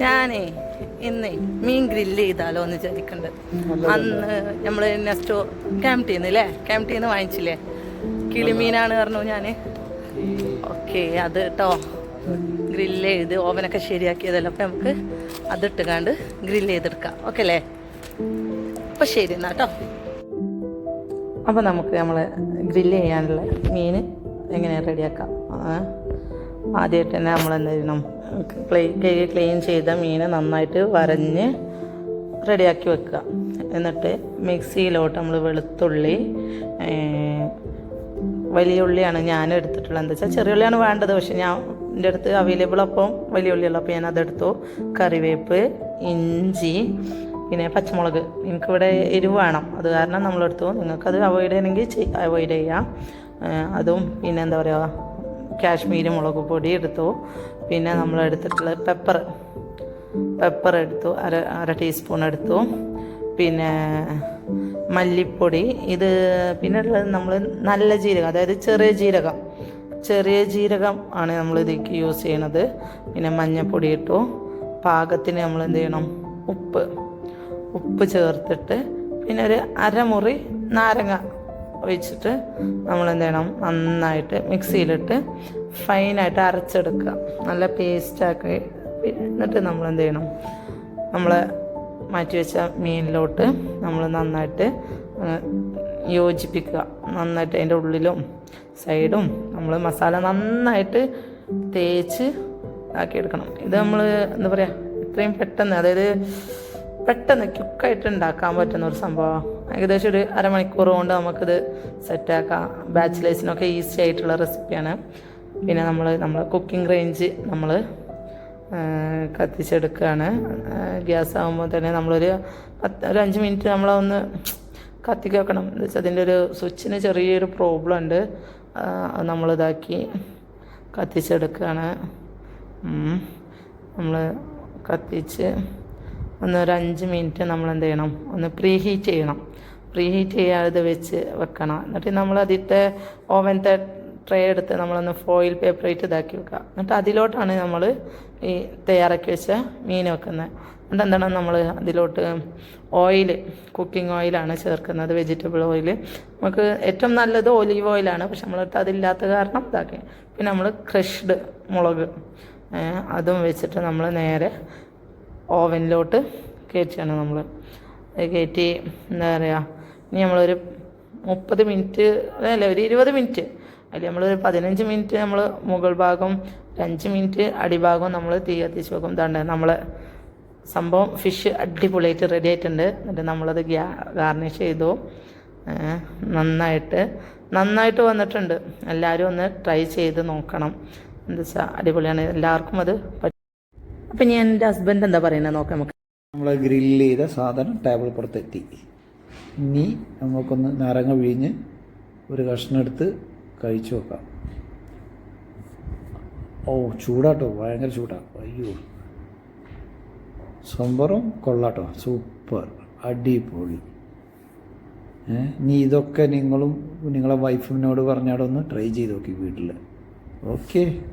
ഞാനേ ഇന്ന് മീൻ ഗ്രില്ല് ചെയ്താലോ എന്ന് വിചാരിക്കുന്നുണ്ട് അന്ന് നമ്മൾ നെസ്റ്റോ ക്യാമ്പ്റ്റീന്ന് അല്ലേ ക്യാമ്പ്റ്റീന്ന് വാങ്ങിച്ചില്ലേ? കിളിമീനാണ് പറഞ്ഞു ഞാൻ ഓക്കെ അത് കേട്ടോ ഗ്രില്ല് ചെയ്ത് ഓവനൊക്കെ ശരിയാക്കിയതല്ലോ. അപ്പം നമുക്ക് അതിട്ടുകാണ്ട് ഗ്രില്ല് ചെയ്തെടുക്കാം. ഓക്കെ അല്ലേ അപ്പം ശരി എന്നാ കേട്ടോ അപ്പോൾ നമുക്ക് നമ്മൾ ഗ്രില്ല് ചെയ്യാനുള്ള മീൻ എങ്ങനെ റെഡിയാക്കാം? ആദ്യമായിട്ട് തന്നെ നമ്മൾ എന്ത് ചെയ്യണം ക്ലീ ക്ലീൻ ചെയ്ത മീൻ നന്നായിട്ട് വരഞ്ഞ് റെഡിയാക്കി വെക്കുക. എന്നിട്ട് മിക്സിയിലോട്ട് നമ്മൾ വെളുത്തുള്ളി വലിയ ഉള്ളിയാണ് ഞാൻ എടുത്തിട്ടുള്ളത്. എന്താ വെച്ചാൽ ചെറിയ ഉള്ളിയാണ് വേണ്ടത്. പക്ഷെ ഞാൻ എന്റെ അടുത്ത് അവൈലബിൾ അപ്പം വലിയ ഉള്ളിയുള്ള അപ്പോൾ ഞാൻ അതെടുത്തു. കറിവേപ്പ് ഇഞ്ചി പിന്നെ പച്ചമുളക്. എനിക്കിവിടെ എരിവ് വേണം. അത് കാരണം നമ്മളെടുത്തു. നിങ്ങൾക്കത് അവോയ്ഡ് ചെയ്യണമെങ്കിൽ അവോയ്ഡ് ചെയ്യാം. അതും പിന്നെ എന്താ പറയുക കാശ്മീരി മുളക് പൊടി എടുത്തു. പിന്നെ നമ്മൾ എടുത്തിട്ടുള്ളത് പെപ്പർ പെപ്പർ എടുത്തു. അര അര ടീസ്പൂൺ എടുത്തു. പിന്നെ മല്ലിപ്പൊടി. ഇത് പിന്നെ ഉള്ളത് നമ്മൾ നല്ല ജീരകം അതായത് ചെറിയ ജീരകം. ചെറിയ ജീരകം ആണ് നമ്മൾ ഇതിലേക്ക് യൂസ് ചെയ്യണത്. പിന്നെ മഞ്ഞൾപ്പൊടി ഇട്ടു. പാകത്തിന് നമ്മൾ എന്ത് ചെയ്യണം? ഉപ്പ്. ഉപ്പ് ചേർത്തിട്ട് പിന്നെ ഒരു അരമുറി നാരങ്ങ. ഒഴിച്ചിട്ട് നമ്മൾ എന്ത് ചെയ്യണം നന്നായിട്ട് മിക്സിയിലിട്ട് ഫൈനായിട്ട് അരച്ചെടുക്കുക. നല്ല പേസ്റ്റാക്കി എന്നിട്ട് നമ്മൾ എന്ത് ചെയ്യണം നമ്മൾ മാറ്റി വെച്ച മീനിലോട്ട് നമ്മൾ നന്നായിട്ട് യോജിപ്പിക്കുക. നന്നായിട്ട് അതിന്റെ ഉള്ളിലും സൈഡും നമ്മൾ മസാല നന്നായിട്ട് തേച്ച് ആക്കിയെടുക്കണം. ഇത് നമ്മൾ എന്താ പറയുക ഇത്രയും പെട്ടെന്ന് അതായത് പെട്ടെന്ന് ക്യുക്കായിട്ട് ഉണ്ടാക്കാൻ പറ്റുന്ന ഒരു സംഭവമാണ് ഏകദേശം ഒരു അരമണിക്കൂർ കൊണ്ട് നമുക്കിത് സെറ്റാക്കാം ബാച്ചിലേഴ്സിനൊക്കെ ഈസി ആയിട്ടുള്ള റെസിപ്പിയാണ് പിന്നെ നമ്മൾ നമ്മൾ കുക്കിംഗ് റേഞ്ച് നമ്മൾ കത്തിച്ചെടുക്കുകയാണ് ഗ്യാസ് ആകുമ്പോൾ തന്നെ നമ്മളൊരു പത്ത് ഒരു അഞ്ച് മിനിറ്റ് നമ്മളൊന്ന് കത്തിക്ക് വെക്കണം. എന്ന് വെച്ചാൽ അതിന്റെ ഒരു സ്വിച്ചിന് ചെറിയൊരു പ്രോബ്ലം ഉണ്ട്. അത് നമ്മളിതാക്കി കത്തിച്ചെടുക്കുകയാണ് നമ്മൾ കത്തിച്ച് ഒന്ന് ഒരു അഞ്ച് മിനിറ്റ് നമ്മൾ എന്ത് ചെയ്യണം? ഒന്ന് പ്രീ ഹീറ്റ് ചെയ്യണം. പ്രീ ഹീറ്റ് ചെയ്യാതെ വെച്ച് വെക്കണം. എന്നിട്ട് നമ്മൾ ആദ്യത്തെ ഓവനത്തെ ട്രേ എടുത്ത് നമ്മളൊന്ന് ഫോയിൽ പേപ്പർ ഇട്ട് ഇതാക്കി വെക്കുക. എന്നിട്ട് അതിലോട്ടാണ് നമ്മൾ ഈ തയ്യാറാക്കി വെച്ച മീൻ വെക്കുന്നത്. എന്നിട്ട് എന്താണ് നമ്മൾ അതിലോട്ട് ഓയിൽ കുക്കിംഗ് ഓയിലാണ് ചേർക്കുന്നത് വെജിറ്റബിൾ ഓയിൽ നമുക്ക് ഏറ്റവും നല്ലത് ഒലീവ് ഓയിലാണ് പക്ഷെ നമ്മളടുത്ത് അതില്ലാത്ത കാരണം ഇതാക്കി. പിന്നെ നമ്മൾ ക്രഷ്ഡ് മുളക് അതും വെച്ചിട്ട് നമ്മൾ നേരെ ഓവനിലോട്ട് കയറ്റുകയാണ് നമ്മൾ കയറ്റി എന്താ പറയുക ഇനി നമ്മളൊരു മുപ്പത് മിനിറ്റ് അല്ല ഒരു ഇരുപത് മിനിറ്റ്. അതിൽ നമ്മളൊരു പതിനഞ്ച് മിനിറ്റ് നമ്മൾ മുകൾ ഭാഗം അഞ്ച് മിനിറ്റ് അടിഭാഗം നമ്മൾ തീ കത്തിച്ച് വെക്കും. ഇതാണ്ട് നമ്മൾ സംഭവം ഫിഷ് അടിപൊളിയായിട്ട് റെഡി ആയിട്ടുണ്ട്. എന്നിട്ട് നമ്മളത് ഗ്യാ ഗാർണിഷ് ചെയ്തു. നന്നായിട്ട് നന്നായിട്ട് വന്നിട്ടുണ്ട്. എല്ലാവരും ഒന്ന് ട്രൈ ചെയ്ത് നോക്കണം. എന്താ വെച്ചാൽ അടിപൊളിയാണ്. എല്ലാവർക്കും അത് അപ്പം ഞാൻ എന്റെ ഹസ്ബൻഡ് എന്താ പറയുന്നത് നോക്കാം നമുക്ക്. നമ്മൾ ഗ്രില്ല് ചെയ്ത സാധനം ടേബിൾ പുറത്തെത്തി. ഇനി നമുക്കൊന്ന് നാരങ്ങ പിഴിഞ്ഞ് ഒരു കഷ്ണം എടുത്ത് കഴിച്ചു നോക്കാം. ഓ ചൂടാട്ടോ ഭയങ്കര ചൂടാ. അയ്യോ. സംഭവം കൊള്ളാട്ടോ. സൂപ്പർ. അടിപൊളി. ഇനി ഇതൊക്കെ നിങ്ങളും നിങ്ങളെ വൈഫിനോട് പറഞ്ഞാടൊന്ന് ട്രൈ ചെയ്ത് നോക്കി വീട്ടിൽ ഓക്കെ